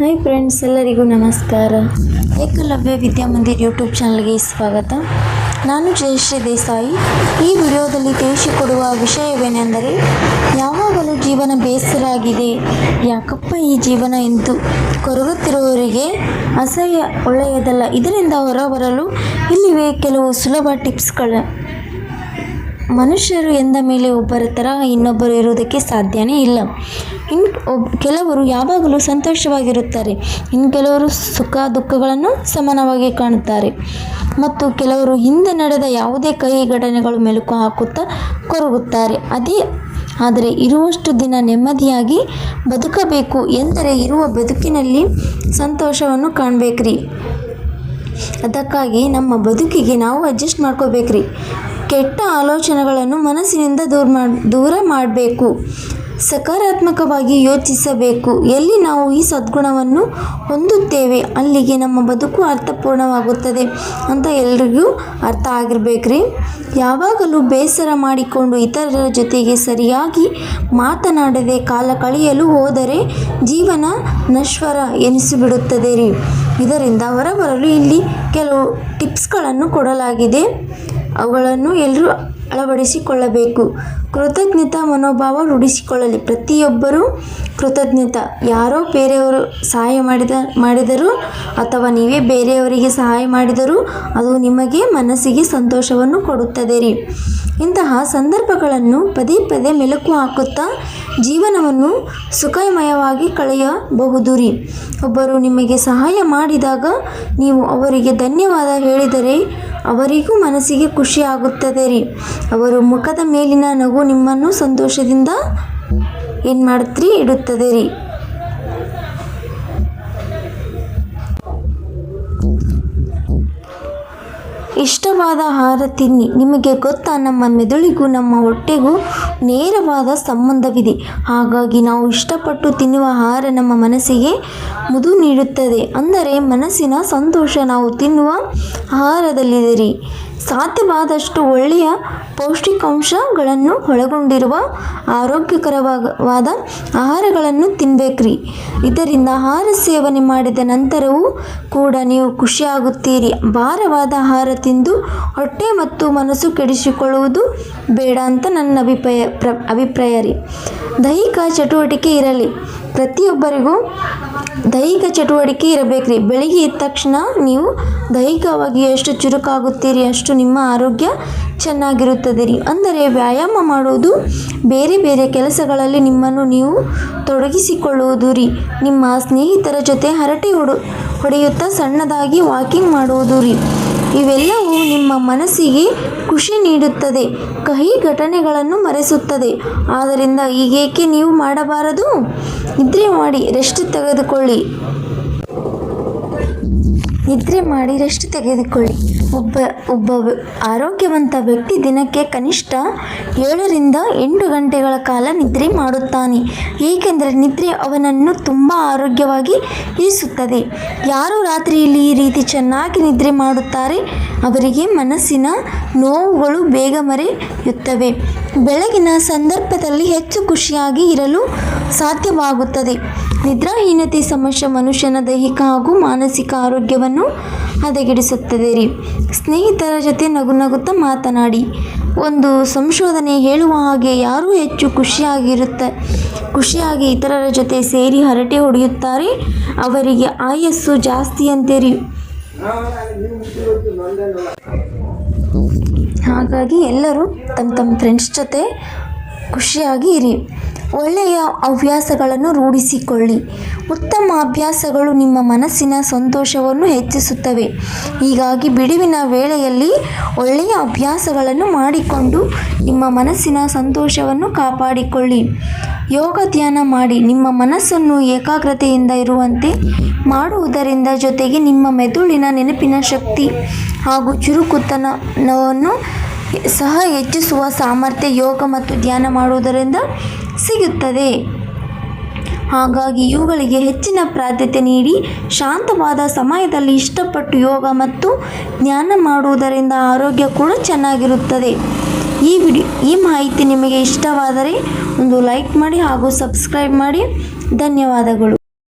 Hi friends ಎಲ್ಲರಿಗೂ ನಮಸ್ಕಾರ. Eklavya Vidyamandir YouTube ಚಾನಲ್ಗೆ ಸ್ವಾಗತ. ನಾನು ಜಯಶ್ರೀ ದೇಸಾಯಿ. ಈ ವಿಡಿಯೋದಲ್ಲಿ ತಿಳಿಸಿಕೊಡುವ ವಿಷಯವೇನೆಂದರೆ, ಯಾವಾಗಲೂ ಜೀವನ ಬೇಸರ ಆಗಿದೆ ಯಾಕಪ್ಪ ಈ ಜೀವನ ಎಂದು ಕೊರಗುತ್ತಿರುವವರಿಗೆ ಅಸಹ್ಯ ಒಳ್ಳೆಯದಲ್ಲ. ಇದರಿಂದ ಹೊರಬರಲು ಇಲ್ಲಿವೆ ಕೆಲವು ಸುಲಭ ಟಿಪ್ಸ್ಗಳು ಮನುಷ್ಯರು ಎಂದ ಮೇಲೆ ಒಬ್ಬರ ಥರ ಇನ್ನೊಬ್ಬರು ಇರುವುದಕ್ಕೆ ಸಾಧ್ಯವೇ ಇಲ್ಲ. ಇನ್ನು ಒಬ್, ಕೆಲವರು ಯಾವಾಗಲೂ ಸಂತೋಷವಾಗಿರುತ್ತಾರೆ. ಇನ್ನು ಕೆಲವರು ಸುಖ ದುಃಖಗಳನ್ನು ಸಮಾನವಾಗಿ ಕಾಣುತ್ತಾರೆ. ಮತ್ತು ಕೆಲವರು ಹಿಂದೆ ನಡೆದ ಯಾವುದೇ ಕೈ ಘಟನೆಗಳು ಮೆಲುಕು ಹಾಕುತ್ತಾ ಕೊರಗುತ್ತಾರೆ. ಅದೇ, ಆದರೆ ಇರುವಷ್ಟು ದಿನ ನೆಮ್ಮದಿಯಾಗಿ ಬದುಕಬೇಕು ಎಂದರೆ ಇರುವ ಬದುಕಿನಲ್ಲಿ ಸಂತೋಷವನ್ನು ಕಾಣಬೇಕ್ರಿ. ಅದಕ್ಕಾಗಿ ನಮ್ಮ ಬದುಕಿಗೆ ನಾವು ಅಡ್ಜಸ್ಟ್ ಮಾಡ್ಕೋಬೇಕ್ರಿ. ಕೆಟ್ಟ ಆಲೋಚನೆಗಳನ್ನು ಮನಸ್ಸಿನಿಂದ ದೂರ ಮಾಡಿ, ದೂರ ಮಾಡಬೇಕು. ಸಕಾರಾತ್ಮಕವಾಗಿ ಯೋಚಿಸಬೇಕು. ಎಲ್ಲಿ ನಾವು ಈ ಸದ್ಗುಣವನ್ನು ಹೊಂದುತ್ತೇವೆ, ಅಲ್ಲಿಗೆ ನಮ್ಮ ಬದುಕು ಅರ್ಥಪೂರ್ಣವಾಗುತ್ತದೆ ಅಂತ ಎಲ್ರಿಗೂ ಅರ್ಥ ಆಗಿರ್ಬೇಕ್ರಿ. ಯಾವಾಗಲೂ ಬೇಸರ ಮಾಡಿಕೊಂಡು ಇತರರ ಜೊತೆಗೆ ಸರಿಯಾಗಿ ಮಾತನಾಡದೆ ಕಾಲ ಕಳೆಯಲು ಹೋದರೆ ಜೀವನ ನಶ್ವರ ಎನಿಸಿಬಿಡುತ್ತದೆ ರೀ ಇದರಿಂದ ಹೊರಬರಲು ಇಲ್ಲಿ ಕೆಲವು ಟಿಪ್ಸ್ಗಳನ್ನು ಕೊಡಲಾಗಿದೆ. ಅವುಗಳನ್ನು ಎಲ್ಲರೂ ಅಳವಡಿಸಿಕೊಳ್ಳಬೇಕು. ಕೃತಜ್ಞತಾ ಮನೋಭಾವ ರೂಢಿಸಿಕೊಳ್ಳಲಿ. ಪ್ರತಿಯೊಬ್ಬರೂ ಕೃತಜ್ಞತ. ಯಾರೋ ಬೇರೆಯವರು ಸಹಾಯ ಮಾಡಿದ, ಮಾಡಿದರೂ ಅಥವಾ ನೀವೇ ಬೇರೆಯವರಿಗೆ ಸಹಾಯ ಮಾಡಿದರೂ ಅದು ನಿಮಗೆ ಮನಸ್ಸಿಗೆ ಸಂತೋಷವನ್ನು ಕೊಡುತ್ತದೆ ರೀ. ಇಂತಹ ಸಂದರ್ಭಗಳನ್ನು ಪದೇ ಪದೇ ಮೆಲುಕು ಹಾಕುತ್ತಾ ಜೀವನವನ್ನು ಸುಖಮಯವಾಗಿ ಕಳೆಯಬಹುದು ರೀ. ಒಬ್ಬರು ನಿಮಗೆ ಸಹಾಯ ಮಾಡಿದಾಗ ನೀವು ಅವರಿಗೆ ಧನ್ಯವಾದ ಹೇಳಿದರೆ ಅವರಿಗೂ ಮನಸ್ಸಿಗೆ ಖುಷಿ ಆಗುತ್ತದೆ ರೀ. ಅವರು ಮುಖದ ಮೇಲಿನ ನಗು ನಿಮ್ಮನ್ನು ಸಂತೋಷದಿಂದ ಏನು ಮಾಡುತ್ತೀರಿ ಇಡುತ್ತದೆ ರೀ. ಇಷ್ಟವಾದ ಆಹಾರ ತಿನ್ನಿ. ನಿಮಗೆ ಗೊತ್ತಾ, ನಮ್ಮ ಮೆದುಳಿಗೂ, ನಮ್ಮ ಹೊಟ್ಟೆಗೂ ನೇರವಾದ ಸಂಬಂಧವಿದೆ. ಹಾಗಾಗಿ ನಾವು ಇಷ್ಟಪಟ್ಟು ತಿನ್ನುವ ಆಹಾರ ನಮ್ಮ ಮನಸ್ಸಿಗೆ ಮುದು ನೀಡುತ್ತದೆ. ಅಂದರೆ ಮನಸ್ಸಿನ ಸಂತೋಷ ನಾವು ತಿನ್ನುವ ಆಹಾರದಲ್ಲಿದೆ ಸಾಧ್ಯವಾದಷ್ಟು ಒಳ್ಳೆಯ ಪೌಷ್ಟಿಕಾಂಶಗಳನ್ನು ಒಳಗೊಂಡಿರುವ ಆರೋಗ್ಯಕರವಾದ ಆಹಾರಗಳನ್ನು ತಿನ್ಬೇಕ್ರಿ. ಇದರಿಂದ ಆಹಾರ ಸೇವನೆ ಮಾಡಿದ ನಂತರವೂ ಕೂಡ ನೀವು ಖುಷಿಯಾಗುತ್ತೀರಿ. ಭಾರವಾದ ಆಹಾರ ತಿಂದು ಹೊಟ್ಟೆ ಮತ್ತು ಮನಸ್ಸು ಕೆಡಿಸಿಕೊಳ್ಳುವುದು ಬೇಡ ಅಂತ ನನ್ನ ಅಭಿಪ್ರಾಯ, ಪ್ರ, ಅಭಿಪ್ರಾಯ ರೀ. ದೈಹಿಕ ಚಟುವಟಿಕೆ ಇರಲಿ. ಪ್ರತಿಯೊಬ್ಬರಿಗೂ ದೈಹಿಕ ಚಟುವಟಿಕೆ ಇರಬೇಕ್ರಿ ಬೆಳಿಗ್ಗೆ ಎದ್ದ ತಕ್ಷಣ ನೀವು ದೈಹಿಕವಾಗಿ ಎಷ್ಟು ಚುರುಕಾಗುತ್ತೀರಿ, ಅಷ್ಟು ನಿಮ್ಮ ಆರೋಗ್ಯ ಚೆನ್ನಾಗಿರುತ್ತದೆ ರೀ. ಅಂದರೆ ವ್ಯಾಯಾಮ ಮಾಡುವುದು ಬೇರೆ ಬೇರೆ ಕೆಲಸಗಳಲ್ಲಿ ನಿಮ್ಮನ್ನು ನೀವು ತೊಡಗಿಸಿಕೊಳ್ಳುವುದು ರೀ. ನಿಮ್ಮ ಸ್ನೇಹಿತರ ಜೊತೆ ಹರಟೆ ಹೊಡು, ಹೊಡೆಯುತ್ತಾ ಸಣ್ಣದಾಗಿ ವಾಕಿಂಗ್ ಮಾಡುವುದು ರೀ. ಇವೆಲ್ಲವೂ ನಿಮ್ಮ ಮನಸ್ಸಿಗೆ ಖುಷಿ ನೀಡುತ್ತದೆ, ಕಹಿ ಘಟನೆಗಳನ್ನು ಮರೆಸುತ್ತದೆ. ಆದ್ದರಿಂದ ಈಗೇಕೆ ನೀವು ಮಾಡಬಾರದು? ನಿದ್ರೆ ಮಾಡಿ, ರೆಸ್ಟ್ ತೆಗೆದುಕೊಳ್ಳಿ. ನಿದ್ರೆ ಮಾಡಿ ರೆಸ್ಟ್ ತೆಗೆದುಕೊಳ್ಳಿ. ಒಬ್ಬ ಒಬ್ಬ ಆರೋಗ್ಯವಂತ ವ್ಯಕ್ತಿ ದಿನಕ್ಕೆ ಕನಿಷ್ಠ ಏಳರಿಂದ ಎಂಟು ಗಂಟೆಗಳ ಕಾಲ ನಿದ್ರೆ ಮಾಡುತ್ತಾನೆ. ಏಕೆಂದರೆ ನಿದ್ರೆ ಅವನನ್ನು ತುಂಬ ಆರೋಗ್ಯವಾಗಿ ಇರಿಸುತ್ತದೆ. ಯಾರು ರಾತ್ರಿಯಲ್ಲಿ ಈ ರೀತಿ ಚೆನ್ನಾಗಿ ನಿದ್ರೆ ಮಾಡುತ್ತಾರೆ? ಅವರಿಗೆ ಮನಸ್ಸಿನ ನೋವುಗಳು ಬೇಗ ಮರೆಯುತ್ತವೆ. ಬೆಳಗಿನ ಸಂದರ್ಭದಲ್ಲಿ ಹೆಚ್ಚು ಖುಷಿಯಾಗಿ ಇರಲು ಸಾಧ್ಯವಾಗುತ್ತದೆ. ನಿದ್ರಾಹೀನತೆ ಸಮಸ್ಯೆ ಮನುಷ್ಯನ ದೈಹಿಕ ಹಾಗೂ ಮಾನಸಿಕ ಆರೋಗ್ಯವನ್ನು ಹದಗೆಡಿಸುತ್ತದೆ ರೀ. ಸ್ನೇಹಿತರ ಜೊತೆ ನಗು ನಗುತ್ತಾ ಮಾತನಾಡಿ, ಒಂದು ಸಂಶೋಧನೆ ಹೇಳುವ ಹಾಗೆ ಯಾರೂ ಹೆಚ್ಚು ಖುಷಿಯಾಗಿರುತ್ತೆ. ಖುಷಿಯಾಗಿ ಇತರರ ಜೊತೆ ಸೇರಿ ಹರಟೆ ಹೊಡೆಯುತ್ತಾರೆ, ಅವರಿಗೆ ಆಯಸ್ಸು ಜಾಸ್ತಿ ರೀ. ಹಾಗಾಗಿ ಎಲ್ಲರೂ ತಮ್ಮ ತಮ್ಮ ಫ್ರೆಂಡ್ಸ್ ಜೊತೆ ಖುಷಿಯಾಗಿ ಇರಿ. ಒಳ್ಳೆಯ ಹವ್ಯಾಸಗಳನ್ನು ರೂಢಿಸಿಕೊಳ್ಳಿ. ಉತ್ತಮ ಅಭ್ಯಾಸಗಳು ನಿಮ್ಮ ಮನಸ್ಸಿನ ಸಂತೋಷವನ್ನು ಹೆಚ್ಚಿಸುತ್ತವೆ. ಹೀಗಾಗಿ ಬಿಡುವಿನ ವೇಳೆಯಲ್ಲಿ ಒಳ್ಳೆಯ ಅಭ್ಯಾಸಗಳನ್ನು ಮಾಡಿಕೊಂಡು ನಿಮ್ಮ ಮನಸ್ಸಿನ ಸಂತೋಷವನ್ನು ಕಾಪಾಡಿಕೊಳ್ಳಿ. ಯೋಗ ಧ್ಯಾನ ಮಾಡಿ, ನಿಮ್ಮ ಮನಸ್ಸನ್ನು ಏಕಾಗ್ರತೆಯಿಂದ ಇರುವಂತೆ ಮಾಡುವುದರಿಂದ ಜೊತೆಗೆ ನಿಮ್ಮ ಮೆದುಳಿನ ನೆನಪಿನ ಶಕ್ತಿ ಹಾಗೂ ಚುರುಕುತನವನ್ನು ಸಹ ಹೆಚ್ಚಿಸುವ ಸಾಮರ್ಥ್ಯ ಯೋಗ ಮತ್ತು ಧ್ಯಾನ ಮಾಡುವುದರಿಂದ ಸಿಗುತ್ತದೆ. ಹಾಗಾಗಿ ಇವುಗಳಿಗೆ ಹೆಚ್ಚಿನ ಪ್ರಾಧ್ಯತೆ ನೀಡಿ ಶಾಂತವಾದ ಸಮಯದಲ್ಲಿ ಇಷ್ಟಪಟ್ಟು ಯೋಗ ಮತ್ತು ಧ್ಯಾನ ಮಾಡುವುದರಿಂದ ಆರೋಗ್ಯ ಕೂಡ ಚೆನ್ನಾಗಿರುತ್ತದೆ. ಈ ವಿಡಿಯೋ ಈ ಮಾಹಿತಿ ನಿಮಗೆ ಇಷ್ಟವಾದರೆ ಒಂದು ಲೈಕ್ ಮಾಡಿ ಹಾಗೂ ಸಬ್ಸ್ಕ್ರೈಬ್ ಮಾಡಿ. ಧನ್ಯವಾದಗಳು.